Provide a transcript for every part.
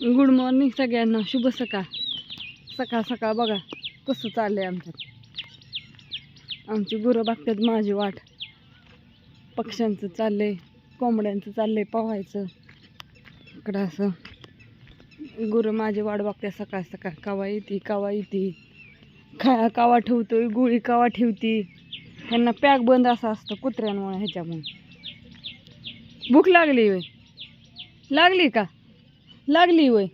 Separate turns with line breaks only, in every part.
Good morning सगळ्यांना. शुभ सकाळ. सकाळ सकाळ बघा कसं चाललं आहे आमच्यात. आमची गुरं बघतात माझी वाट. पक्ष्यांचं चाललंय कोंबड्यांचं चाललंय पवायचं इकडं असं. गुरं माझी वाट बघते सकाळ सकाळ. कवा येते कवा येते. खा कावा ठेवतोय गोळी कावा ठेवती. त्यांना पॅक बंद असं असतं कुत्र्यांमुळे ह्याच्यामुळे. भूक लागली वय लागली का? लागली वय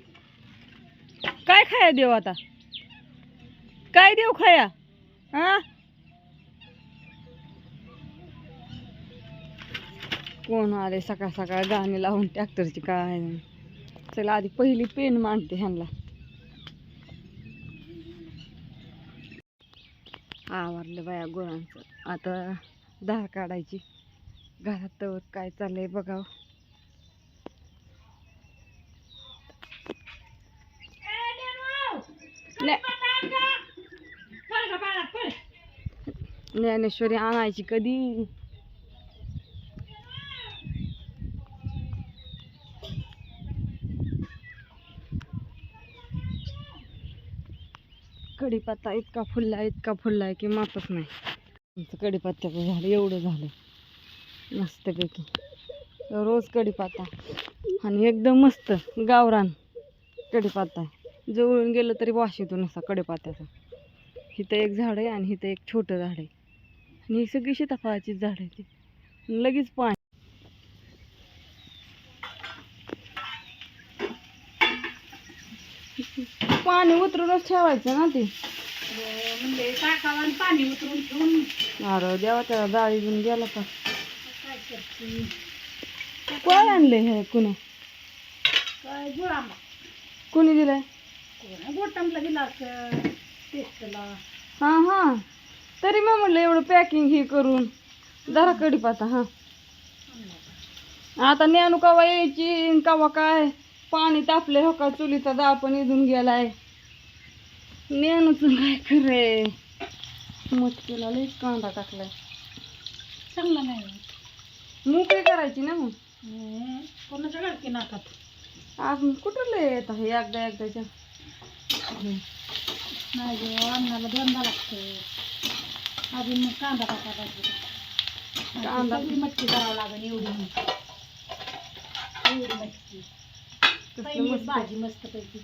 काय खाया देव आता? काय देव खाया? हा कोण आले सकाळ सकाळ गाणे लावून ट्रॅक्टरची काय? चला आधी पहिली पेन मांडते ह्यांना. आवरलं बाया गुरांचं. आता दहा काढायची. घरात तर काय चाललंय बघावं. ज्ञानेश्वरी आणायची कधी? कढीपत्ता इतका फुलला इतका फुललाय की मातच नाही. आमचं कढीपत्त्याचं झालं एवढं झालं. मस्तपैकी रोज कढीपत्ता. आणि एकदम मस्त गावरान कढीपत्ता आहे. जवळून गेलं तरी वास येतो नसा कढीपत्त्याचा. इथं एक झाड आहे आणि इथं एक छोटं झाड आहे. आणि सगळी सीताफळाचीच झाड आहे ती. लगेच पाणी. पाणी उतरूनच ठेवायचं ना ते.
म्हणजे टाकावं आणि पाणी उतरून ठेवून.
अरे देवा त्याला डाळी घेऊन गेला का
काय करते
आणले हे कुणी?
काय
कुणी दिलंय?
कोणा? गोटांबला दिला असं टेस्टला.
हां हां. तरी मग म्हटलं एवढं पॅकिंग हे करून. जरा कढीपाता हां. आता नेणू कवा यायची कवा काय? पाणी तापले हो का? चुलीचा दाळ पण इथून गेलाय. नेणूच काय खरे मटकीला लई कांदा टाकलाय.
चांगलं नाही
मोकळी करायची ना मग?
कोणाच्या घरकी नाकात?
आज कुठं लय येत आहे? एकदा एकदाच्या.
नाही अन्नाला दोनदा लागतं अजून मग कांदा टाकायला लागतो
कांदा.
सगळी मटकी करावं लागेल एवढी एवढी मटकी. पहिली. भाजी मस्त पैकी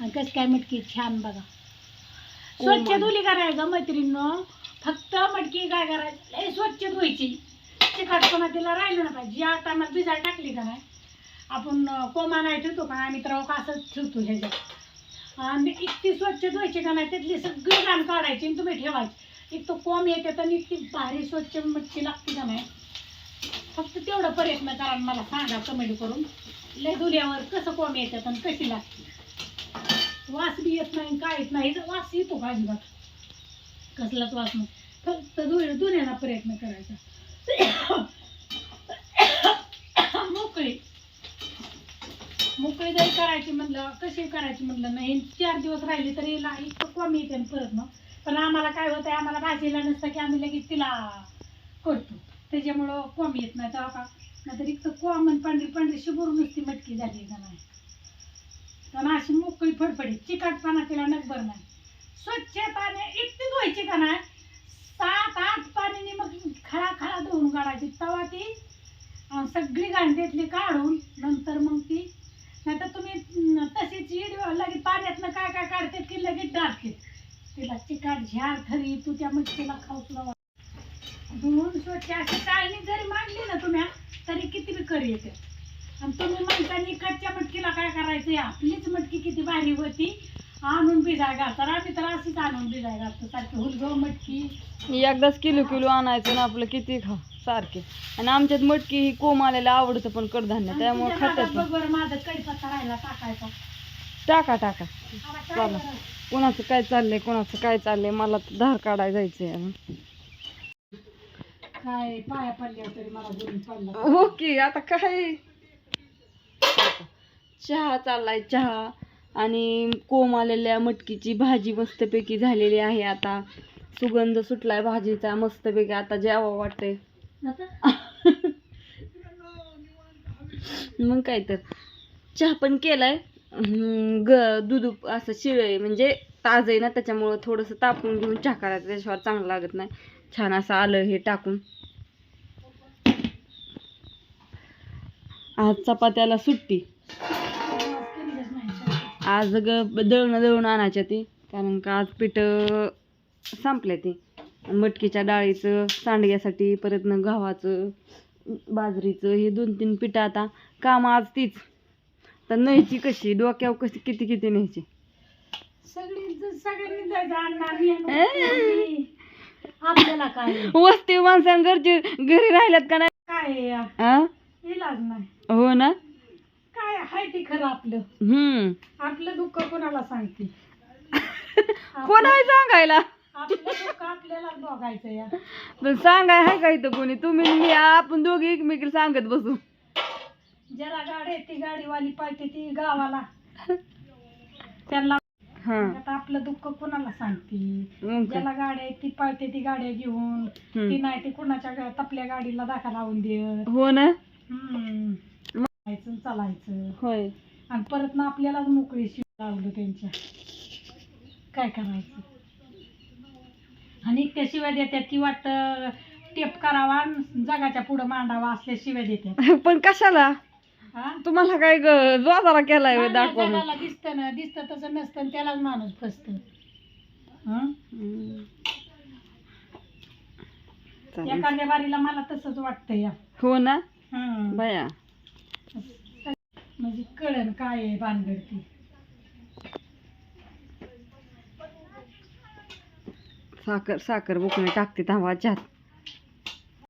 आणि कसं काय मटकी? छान बघा.
कोमल.
स्वच्छ धुली करायचं मैत्रिणीनं. फक्त मटकी काय करायची? स्वच्छ धुवायची. चिकटपणा तिला राहिलं ना पाहिजे. ज्या टायमात भिजायला टाकली का नाही आपण कोमा नाही ठेवतो का? आम्ही तर असंच ठेवतो ह्याच्यात. आणि इतकी स्वच्छ धुवायची का नाही त्यातली सगळी घाण काढायची आणि तुम्ही ठेवायची. एक तो कोंब येते तर इतकी भारी स्वच्छ मच्छी लागते का नाही? फक्त तेवढा प्रयत्न करा आणि मला सांगा कमेंट करून. लय धुल्यावर कसं कोंब येतात आणि कशी लागते? वास बी येत नाही काय येत नाही. वास येतो का अजिबात? कसलाच वास नाही. फक्त धु धुण्याचा प्रयत्न करायचा. मोकळी. मोकळी जरी करायची म्हणलं कशी करायची म्हणलं नाही. चार दिवस राहिली तरी हिला इतकं कमी येते परत मग पण आम्हाला काय होतं आम्हाला भाजीला नसतं की आम्ही लगेच तिला करतो. त्याच्यामुळं कोंब येत नाही तेव्हा का? नाहीतर इतकं आणि पांढरी पांढरी शिबूर नुसती मटकी झाली का नाही? पण अशी मोकळी फडफडी चिकटपणा तिला नकबर नाही. स्वच्छ पाणी इतकी धुवायची का नाही? सात आठ पाण्याने मग खळा खळा धुवून काढायची. तवा ती सगळी गांडीतली काढून नंतर मग ती नाहीतर तुम्ही तशीच लगेच पाण्यातनं काय काय काढते की लगेच डाळते तिला चिकाट झाड खरी तू त्या मच्छीला खाऊच लावा. धुवून स्वच्छ अशी चाळणी जरी मांडली ना तुम्ही तरी किती बी कर येते. आणि तुम्ही म्हणता इकडच्या मटकीला काय करायचं आपलीच मटकी किती भारी होती. आणून भिजाय घालतात आम्ही तर अशीच आणून भिजाय घालतो सारखी हुलगव मटकी.
एकदाच किलो किलो आणायचं ना आपलं किती खा सारखे. आणि आमच्यात मटकी ही कोम आलेलं आवडतं पण कडधान्य त्यामुळे खातात
नादात बघ बरं माझं कडीपत्ता राहिला टाकायचा.
टाका टाका. चला. कोणाचं काय चाललंय कोणाचं काय चाललंय मला तर धार काढायला जायचंय
काय पाया पडल्या तरी मला बोलून पडला
ओके आता काय? चहा चाललाय चहा. आणि कोम आलेल्या मटकीची भाजी मस्तपैकी झालेली आहे आता. सुगंध सुटलाय भाजीचा मस्तपैकी आता जेवा वाटतंय. मग काय तर. चहा पण केलाय. ग दूध असं शिळे आहे म्हणजे ताजं आहे ना त्याच्यामुळं थोडंसं तापून घेऊन चहा करायचं चांगलं लागत नाही. छान असं आलं हे टाकून. आज चपात्याला सुट्टी. आज ग दळणं दळून आणायच्या ती कारण का आज पीठ संपल्या ते. मटकीच्या डाळीचं सांडग्यासाठी परत न गव्हाचं बाजरीचं हे दोन तीन पिठं आता. काम आज तीच. तर न्यायची कशी? डोक्यावर कशी? किती किती न्यायची?
सगळी सगळ्यांनी जायचं अण्णा मी आणि मी. आपल्याला काय? आहे?
वस्ती माणसां घरची घरी राहिल्यात का नाही?
काय आहे या?
आ?
इलाज नाही.
हो ना?
काय आहे ते खरं आपलं?
हम्म.
आपलं दुःख कोणाला सांगते
कोण आहे सांगायला?
आपलं दुःख आपल्यालाच बघायचं या.
पण सांगाय हाय का इथं कोणी? तुम्ही आणि मी आपण दोघी एकमेकीला सांगत बसू.
जरा गाडी ती गाडीवाली पाहिजे ती गावाला. त्यांना
हा.
आता आपलं दुःख कोणाला सांगते? ज्याला गाड्या आहेत ती पाळते ती गाड्या घेऊन. ती. नाही ती कुणाच्या गा- तपल्या गाडीला दाखा लावून दे
हो ना?
हम्म. चालायचं चालायचं.
होय.
आणि परत ना आपल्यालाच मोकळी शिव लावलं त्यांच्या. काय करायचं? आणि त्या शिव्या देतात की वाटतं टेप करावा आणि जगाच्या पुढं मांडावा असल्या शिव्या देतात.
पण कशाला?
हा
तुम्हाला काय ग जोजारा केलाय होय दाखवा मग.
जगाला दिसतं ना दिसतं तसं नसतं आणि त्यालाच माणूस फसतं हं?
हम्म. चालेल.
एखाद्या बारीला मला तसंच वाटतं या
हो ना
हं.
बया
म्हणजे कळण काय आहे भानगड ती
साखर साखर बुकणे टाकते चहात